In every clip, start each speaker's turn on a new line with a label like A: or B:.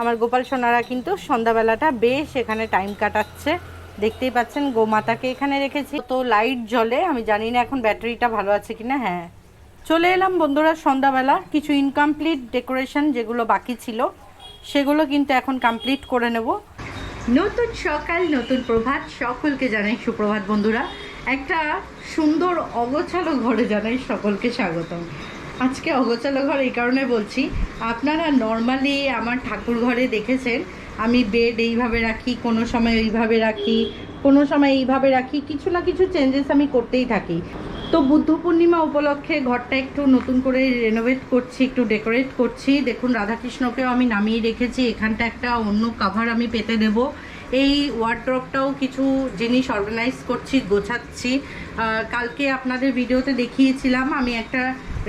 A: আমার গোপাল সোনারা কিন্তু সন্ধ্যাবেলাটা বেশ এখানে টাইম কাটাচ্ছে। দেখতেই পাচ্ছেন, গোমাতাকে এখানে রেখেছি। তো লাইট জ্বলে, আমি জানি না এখন ব্যাটারিটা ভালো আছে কিনা হ্যাঁ। চলে এলাম বন্ধুরা সন্ধ্যাবেলা, কিছু ইনকমপ্লিট ডেকোরেশন যেগুলো বাকি ছিল, সেগুলো কিন্তু এখন কমপ্লিট করে নেব। নতুন সকাল, নতুন প্রভাত, সকলকে জানাই সুপ্রভাত বন্ধুরা। একটা সুন্দর অগোছালো ঘরে জানাই সকলকে স্বাগতম। আজকে অগোছালো ঘর এই কারণে বলছি, আপনারা নর্মালি আমার ঠাকুর ঘরে দেখেছেন, আমি বেড এইভাবে রাখি, কোনো সময় এইভাবে রাখি, কোনো সময় এইভাবে রাখি, কিছু না কিছু চেঞ্জেস আমি করতেই থাকি। তো বুদ্ধ পূর্ণিমা উপলক্ষে ঘরটা একটু নতুন করে রেনোভেট করছি, একটু ডেকোরেট করছি। দেখুন, রাধাকৃষ্ণকেও আমি নামিয়ে রেখেছি, এখানটা একটা অন্য কাভার আমি পেতে দেব। এই ওয়ার্ড্রপটাও কিছু জিনিস অর্গানাইজ করছি, গোছাচ্ছি। কালকে আপনাদের ভিডিওতে দেখিয়েছিলাম, আমি একটা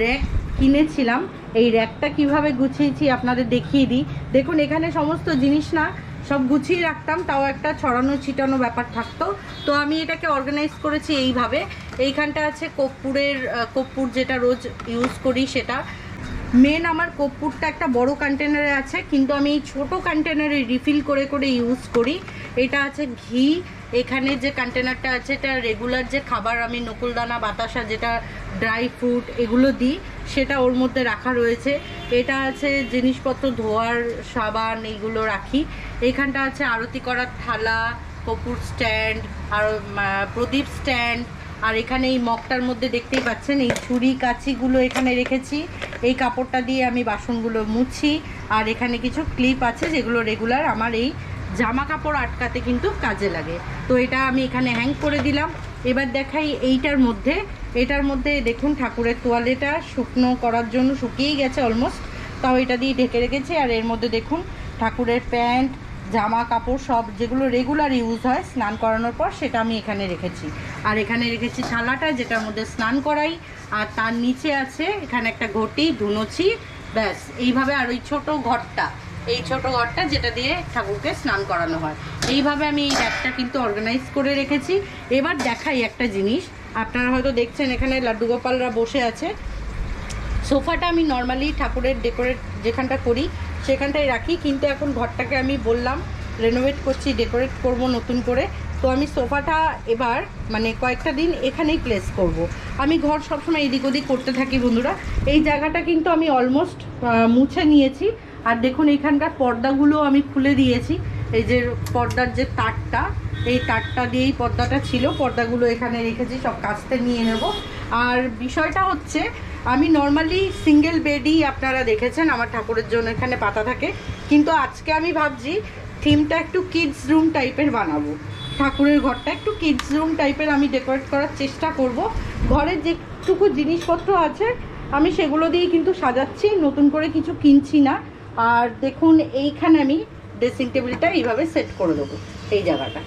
A: র্যাক কিনেছিলাম। এই র্যাকটা কীভাবে গুছিয়েছি আপনাদের দেখিয়ে দিই। দেখুন, এখানে সমস্ত জিনিস না সব গুছিয়ে রাখতাম, তাও একটা ছড়ানো ছিটানো ব্যাপার থাকতো। তো আমি এটাকে অর্গানাইজ করেছি এইভাবে। এইখানটা আছে কর্পূরের কর্পূর যেটা রোজ ইউজ করি সেটা। মেন আমার কর্পূরটা একটা বড় কন্টেনারে আছে, কিন্তু আমি এই ছোটো কন্টেনারে রিফিল করে করে ইউজ করি। এটা আছে ঘি, এখানে যে কন্টেনারটা আছে, এটা রেগুলার যে খাবার আমি নকুলদানা, বাতাসা যেটা ড্রাই ফ্রুট এগুলো দিই, সেটা ওর মধ্যে রাখা রয়েছে। এটা আছে জিনিসপত্র, ধোয়ার সাবান এইগুলো রাখি। এখানটা আছে আরতি করার থালা কপুর স্ট্যান্ড আর প্রদীপ স্ট্যান্ড আর এখানে এই মগটার মধ্যে দেখতেই পাচ্ছেন, এই ছুরি কাঁচিগুলো এখানে রেখেছি। এই কাপড়টা দিয়ে আমি বাসনগুলো মুছি, আর এখানে কিছু ক্লিপ আছে যেগুলো রেগুলার আমার এই জামা কাপড় আটকাতে কিন্তু কাজে লাগে। তো এটা আমি এখানে হ্যাং করে দিলাম। এবার দেখাই এইটার মধ্যে। এটার মধ্যে দেখুন ঠাকুরের তোয়ালেটা শুকনো করার জন্য শুকিয়েই গেছে অলমোস্ট তাও এটা দিয়ে ঢেকে রেখেছি, আর এর মধ্যে দেখুন ঠাকুরের প্যান্ট জামা কাপড় সব যেগুলো রেগুলার ইউজ হয় স্নান করানোর পর সেটা আমি এখানে রেখেছি। আর এখানে রেখেছি থালাটা যেটার মধ্যে স্নান করাই। আর তার নিচে আছে এখানে একটা ঘটি ধুনোছি ব্যাস। এইভাবে আর ওই ছোটো ঘরটা, এই ছোট ঘরটা যেটা দিয়ে ঠাকুরকে স্নান করানো হয়। এইভাবে আমি এই র্যাকটা কিন্তু অর্গানাইজ করে রেখেছি। এবার দেখাই একটা জিনিস। আপনারা হয়তো দেখছেন এখানে লাড্ডু গোপালরা বসে আছে। সোফাটা আমি নর্মালি ঠাকুরের ডেকোরেট যেখানটা করি সেখানটায় রাখি, কিন্তু এখন ঘরটাকে আমি বললাম রেনোভেট করছি ডেকোরেট করব নতুন করে। তো আমি সোফাটা এবার মানে কয়েকটা দিন এখানেই প্লেস করব। আমি ঘর সবসময় এদিক ওদিক করতে থাকি বন্ধুরা। এই জায়গাটা কিন্তু আমি অলমোস্ট মুছে নিয়েছি। আর দেখুন এখানকার পর্দাগুলো আমি খুলে দিয়েছি। এই যে পর্দার যে তারটা, এই তারটা দিয়েই পর্দাটা ছিল। পর্দাগুলো এখানে রেখেছি, সব কাচতে নিয়ে নেব। আর বিষয়টা হচ্ছে আমি নর্মালি সিঙ্গেল বেডই আপনারা দেখেছেন, আমার ঠাকুরের জন্য এখানে পাতা থাকে। কিন্তু আজকে আমি ভাবছি থিমটা একটু কিডস রুম টাইপের বানাবো। ঠাকুরের ঘরটা একটু কিডস রুম টাইপের আমি ডেকোরেট করার চেষ্টা করব। ঘরের যেটুকু জিনিসপত্র আছে, আমি সেগুলো দিয়েই কিন্তু সাজাচ্ছি, নতুন করে কিছু কিনছি না। আর দেখুন, এইখানে আমি ড্রেসিং টেবিলটা এইভাবে সেট করে দেবো, এই জায়গাটা।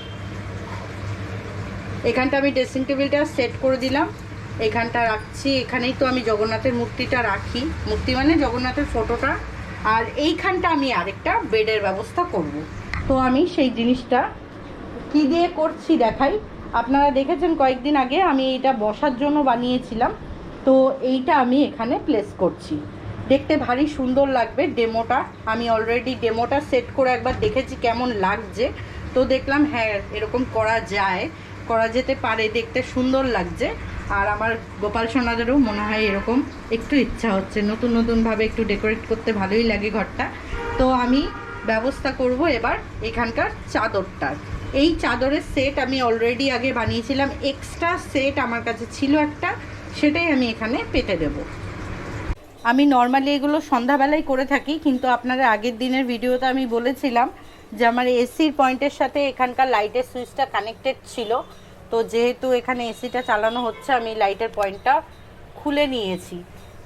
A: এখানটা আমি ড্রেসিং টেবিলটা সেট করে দিলাম। এখানটা রাখছি। এখানেই তো আমি জগন্নাথের মূর্তিটা রাখি। মূর্তি মানে জগন্নাথের ফটোটা। আর এইখানটা আমি আরেকটা বেডের ব্যবস্থা করব। তো আমি সেই জিনিসটা কি দিয়ে করছি দেখাই। আপনারা দেখেছেন কয়েকদিন আগে আমি এটা বসার জন্য বানিয়েছিলাম। তো এইটা আমি এখানে প্লেস করছি। দেখতে ভারী সুন্দর লাগবে ডেমোটা। আমি অলরেডি ডেমোটা সেট করে একবার দেখেছি কেমন লাগছে। তো দেখলাম হ্যাঁ এরকম করা যায়। করা যেতে পারে, দেখতে সুন্দর লাগছে। আর আমার গোপাল সোনাদেরও মনে হয় এরকম একটু ইচ্ছা হচ্ছে, নতুন নতুনভাবে একটু ডেকোরেট করতে ভালোই লাগে ঘরটা। তো আমি ব্যবস্থা করব এবার এখানকার চাদরটার। এই চাদরের সেট আমি অলরেডি আগে বানিয়েছিলাম এক্সট্রা সেট আমার কাছে ছিল একটা, সেটাই আমি এখানে পেতে দেবো। আমি নর্মালি এগুলো সন্ধ্যাবেলায় করে থাকি, কিন্তু আপনারা আগের দিনের ভিডিওতে আমি বলেছিলাম যে আমার এসির পয়েন্টের সাথে এখানকার লাইটের সুইচটা কানেক্টেড ছিল। তো যেহেতু এখানে এসিটা চালানো হচ্ছে, আমি লাইটের পয়েন্টটা খুলে নিয়েছি।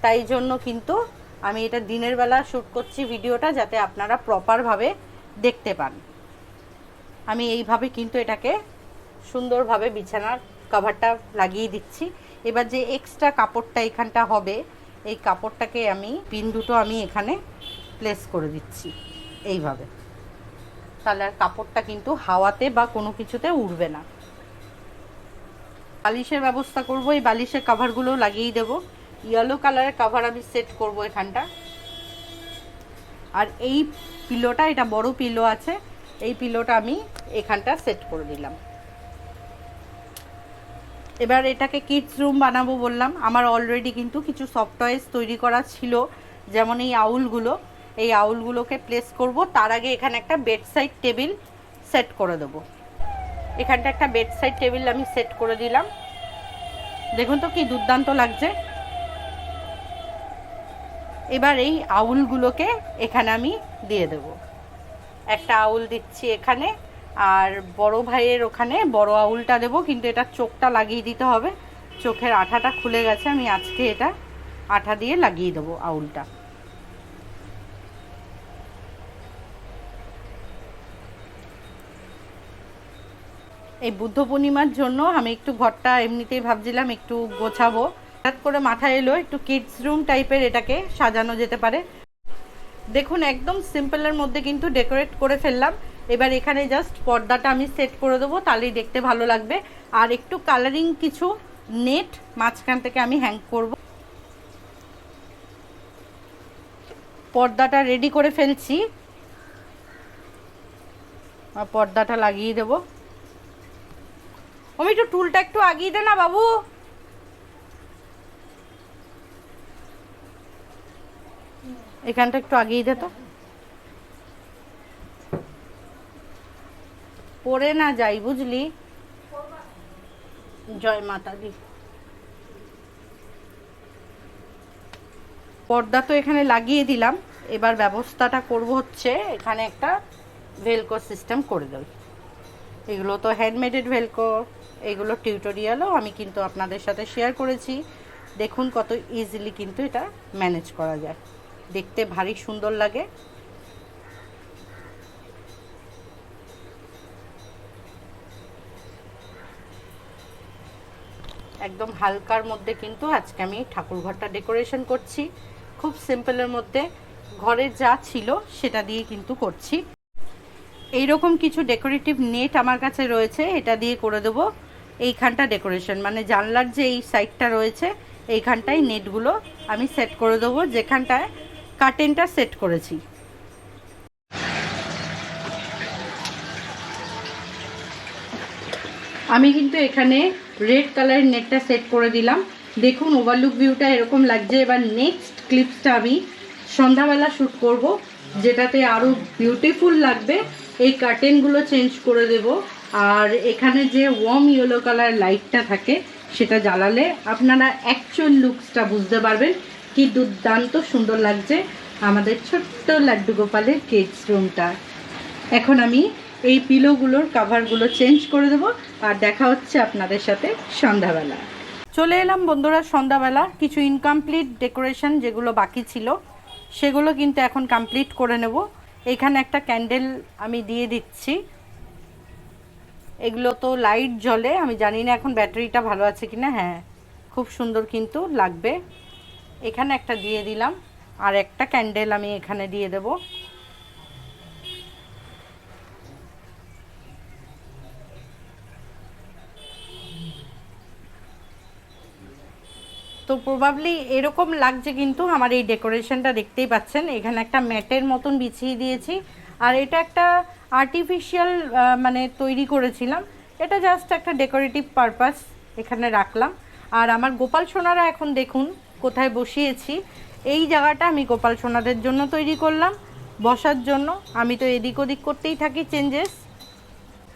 A: তাই জন্য কিন্তু আমি এটা দিনের বেলা শ্যুট করছি ভিডিওটা যাতে আপনারা প্রপারভাবে দেখতে পান। আমি এইভাবে কিন্তু এটাকে সুন্দরভাবে বিছানার কভারটা লাগিয়ে দিচ্ছি। এবার যে এক্সট্রা কাপড়টা এখানটা হবে, এই কাপড়টাকে আমি পিন দুটো আমি এখানে প্লেস করে দিচ্ছি, এইভাবে। তাহলে আর কাপড়টা কিন্তু হাওয়াতে বা কোনো কিছুতে উড়বে না। বালিশের ব্যবস্থা করব, এই বালিশের কাভারগুলো লাগিয়ে দেব। ইয়েলো কালারের কাভার আমি সেট করব এখানটা। আর এই পিলোটা এটা বড় পিলো আছে, এই পিলোটা আমি এখানটা সেট করে দিলাম। এবার এটাকে কিডস রুম বানাবো বললাম। আমার অলরেডি কিন্তু কিছু সফটওয়্যার তৈরি করা ছিল, যেমন এই আউলগুলো। এই আউলগুলোকে প্লেস করব। তার আগে এখানে একটা বেড সাইড টেবিল সেট করে দেবো। এখানটা একটা বেড সাইড টেবিল আমি সেট করে দিলাম। দেখুন তো কি দুর্দান্ত লাগছে। এবার এই আউলগুলোকে এখানে আমি দিয়ে দেব। একটা আউল দিচ্ছি এখানে, আর বড় ভাইয়ের ওখানে বড় আউলটা দেবো, কিন্তু এটা চোখটা লাগিয়ে দিতে হবে। চোখের আঠাটা খুলে গেছে, আমি আজকে এটা আঠা দিয়ে লাগিয়ে দেবো আউলটা। এই বুদ্ধ পূর্ণিমার জন্য আমি একটু ঘরটা এমনিতেই ভাবছিলাম একটু গোছাবো। হঠাৎ করে মাথায় এলো একটু কিডস রুম টাইপের এটাকে সাজানো যেতে পারে। দেখুন, একদম সিম্পলের মধ্যে কিন্তু ডেকোরেট করে ফেললাম। এবার এখানে জাস্ট পর্দাটা আমি সেট করে দেবো, তাহলেই দেখতে ভালো লাগবে। আর একটু কালারিং কিছু নেট মাঝখান থেকে আমি হ্যাং করব। পর্দাটা রেডি করে ফেলছি। পর্দাটা লাগিয়ে দেবো। আমি একটু টুলটা একটু আগিয়ে দে না বাবু। এখানটা একটু আগিয়ে দে তো। পড়ে না যাই বুঝলি। জয় মাতা দি পর্দা তো এখানে লাগিয়ে দিলাম। এবার ব্যবস্থাটা করব হচ্ছে এখানে একটা ভেলকো সিস্টেম করে দেব। এগুলো তো হ্যান্ডমেডেড ভেলকো। এগুলো টিউটোরিয়ালও আমি কিন্তু আপনাদের সাথে শেয়ার করেছি। দেখুন কত ইজিলি কিন্তু এটা ম্যানেজ করা যায়। দেখতে ভারী সুন্দর লাগে। একদম হালকার মধ্যে কিন্তু আজকে আমি ঠাকুর ঘরটা ডেকোরেশন করছি। খুব সিম্পলের মধ্যে ঘরে যা ছিল সেটা দিয়ে কিন্তু করছি। এইরকম কিছু ডেকোরেটিভ নেট আমার কাছে রয়েছে, এটা দিয়ে করে দেবো। এইখানটা ডেকোরেশন মানে জানলার যে এই সাইডটা রয়েছে এইখানটায় নেটগুলো আমি সেট করে দেবো, যেখানটায় কার্টেনটা সেট করেছি। আমি কিন্তু এখানে রেড কালারের নেটটা সেট করে দিলাম। দেখুন ওভারলুক ভিউটা এরকম লাগছে। এবার নেক্সট ক্লিপসটা আমি সন্ধ্যাবেলা শ্যুট করব, যেটাতে আরও বিউটিফুল লাগবে। এই কার্টেনগুলো চেঞ্জ করে দেব। আর এখানে যে ওয়ার্ম ইয়েলো কালার লাইটটা থাকে, সেটা জ্বালালে আপনারা অ্যাকচুয়াল লুকসটা বুঝতে পারবেন কি দুর্দান্ত সুন্দর লাগছে আমাদের ছোট্ট লাড্ডু গোপালের কিডস রুমটা এখন আমি এই পিলোগুলোর কাভারগুলো চেঞ্জ করে দেবো আর দেখা হচ্ছে আপনাদের সাথে সন্ধ্যাবেলা। চলে এলাম বন্ধুরা সন্ধ্যাবেলা, কিছু ইনকমপ্লিট ডেকোরেশন যেগুলো বাকি ছিল, সেগুলো কিন্তু এখন কমপ্লিট করে নেব। এখানে একটা ক্যান্ডেল আমি দিয়ে দিচ্ছি। এগুলো তো লাইট জ্বলে, আমি জানি না এখন ব্যাটারিটা ভালো আছে কি না হ্যাঁ খুব সুন্দর কিন্তু লাগবে। এখানে একটা দিয়ে দিলাম, আর একটা ক্যান্ডেল আমি এখানে দিয়ে দেব। তো প্রবাবলি এরকম লাগছে কিন্তু আমার এই ডেকোরেশনটা দেখতেই পাচ্ছেন। এখানে একটা ম্যাটের মতন বিছিয়ে দিয়েছি। আর এটা একটা আর্টিফিশিয়াল মানে তৈরি করেছিলাম। এটা জাস্ট একটা ডেকোরেটিভ পারপাস এখানে রাখলাম। আর আমার গোপাল সোনারা এখন দেখুন কোথায় বসিয়েছি। এই জায়গাটা আমি গোপাল সোনাদের জন্য তৈরি করলাম। বসার জন্য। আমি তো এদিক ওদিক করতেই থাকি চেঞ্জেস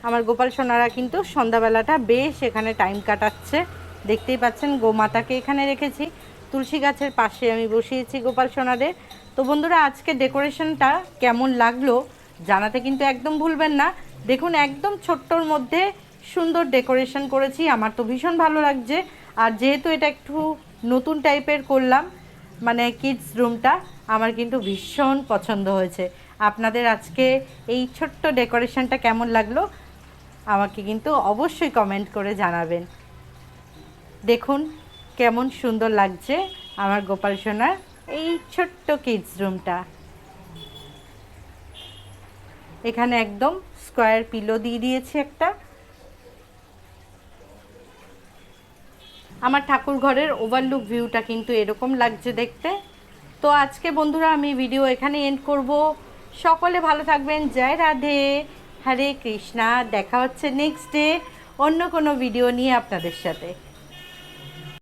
A: আমার গোপাল সোনারা কিন্তু সন্ধ্যাবেলাটা বেশ এখানে টাইম কাটাচ্ছে। দেখতেই পাচ্ছেন, গোমাতাকে এখানে রেখেছি। তুলসী গাছের পাশে আমি বসিয়েছি গোপাল সোনাদের। তো বন্ধুরা, আজকে ডেকোরেশনটা কেমন লাগল? জানাতে কিন্তু একদম ভুলবেন না। দেখুন, একদম ছোট্টর মধ্যে সুন্দর ডেকোরেশন করেছি। আমার তো ভীষণ ভালো লাগছে। আর যেহেতু এটা একটু নতুন টাইপের করলাম মানে কিডস রুমটা আমার কিন্তু ভীষণ পছন্দ হয়েছে। আপনাদের আজকে এই ছোট্ট ডেকোরেশনটা কেমন লাগল, আমাকে কিন্তু অবশ্যই কমেন্ট করে জানাবেন। দেখুন, কেমন সুন্দর লাগছে আমার গোপাল সোনার এই ছোট্ট কিডস রুমটা এখানে একদম স্কোয়ার পিলো দিয়ে দিয়েছি একটা। আমার ঠাকুর ঘরের ওভারলুক ভিউটা কিন্তু এরকম লাগছে দেখতে। তো আজকে বন্ধুরা আমি ভিডিও এখানে এন্ড করব। সকলে ভালো থাকবেন। জয় রাধে। হরে কৃষ্ণা। দেখা হচ্ছে নেক্সট ডে অন্য কোনো ভিডিও নিয়ে আপনাদের সাথে।